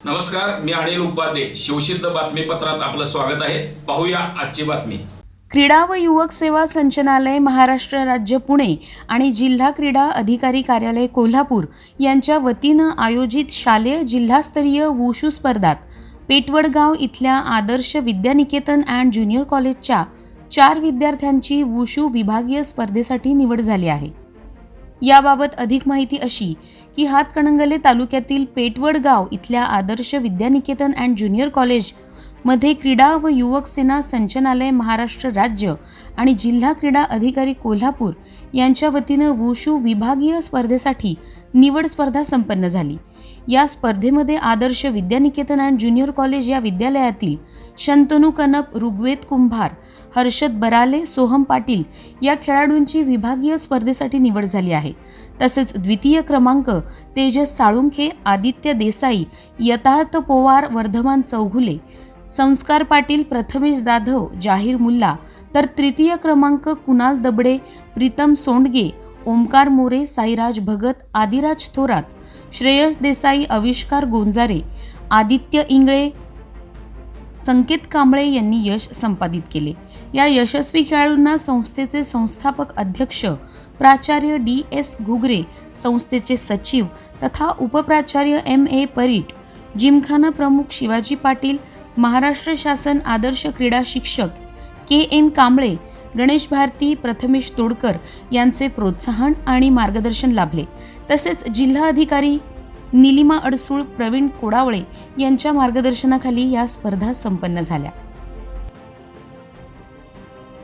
नमस्कार मी अनिल उपाध्ये. शिवसिद्ध बातमीपत्रात आपलं स्वागत आहे. पाहूया आजची बातमी. क्रीडा व युवक सेवा संचनालय महाराष्ट्र राज्य पुणे आणि जिल्हा क्रीडा अधिकारी कार्यालय कोल्हापूर यांच्या वतीनं आयोजित शालेय जिल्हास्तरीय वुशू स्पर्धात पेटवडगाव इथल्या आदर्श विद्यानिकेतन अँड ज्युनियर कॉलेजच्या चार विद्यार्थ्यांची वुशू विभागीय स्पर्धेसाठी निवड झाली आहे. याबाबत अधिक माहिती अशी की हातकणंगले तालुक्यातील पेटवड गाव इथल्या Adarsh Vidyaniketan and junior college मध्ये क्रीडा व युवक सेना संचनालय महाराष्ट्र राज्य आणि जिल्हा क्रीडा अधिकारी कोल्हापूर यांच्या वतीनं वुशू विभागीय स्पर्धेसाठी निवड स्पर्धा संपन्न झाली. या स्पर्धेमध्ये Adarsh Vidyaniketan and junior college या विद्यालयातील शंतनू कनप ऋग्वेद कुंभार हर्षद बराले सोहम पाटील या खेळाडूंची विभागीय स्पर्धेसाठी निवड झाली आहे. तसेच द्वितीय क्रमांक तेजस साळुंखे आदित्य देसाई यथार्थ पोवार वर्धमान चौघुले संस्कार पाटील प्रथमेश जाधव जाहीर मुल्ला तर तृतीय क्रमांक कुणाल दबडे प्रीतम सोंडगे ओमकार मोरे साईराज भगत आदिराज थोरात श्रेयस देसाई आविष्कार गोंजारे आदित्य इंगळे संकेत कांबळे यांनी यश संपादित केले. या यशस्वी खेळाडूंना संस्थेचे संस्थापक अध्यक्ष प्राचार्य डी एस घुगरे संस्थेचे सचिव तथा उपप्राचार्य एम ए परीट जिमखाना प्रमुख शिवाजी पाटील महाराष्ट्र शासन आदर्श क्रीडा शिक्षक के एन कांबळे गणेश भारती प्रथमेश तोडकर यांचे प्रोत्साहन आणि मार्गदर्शन लाभले. तसेच जिल्हा अधिकारी निलिमा अडसूळ प्रवीण कोडावळे यांच्या मार्गदर्शनाखाली या स्पर्धा संपन्न झाल्या.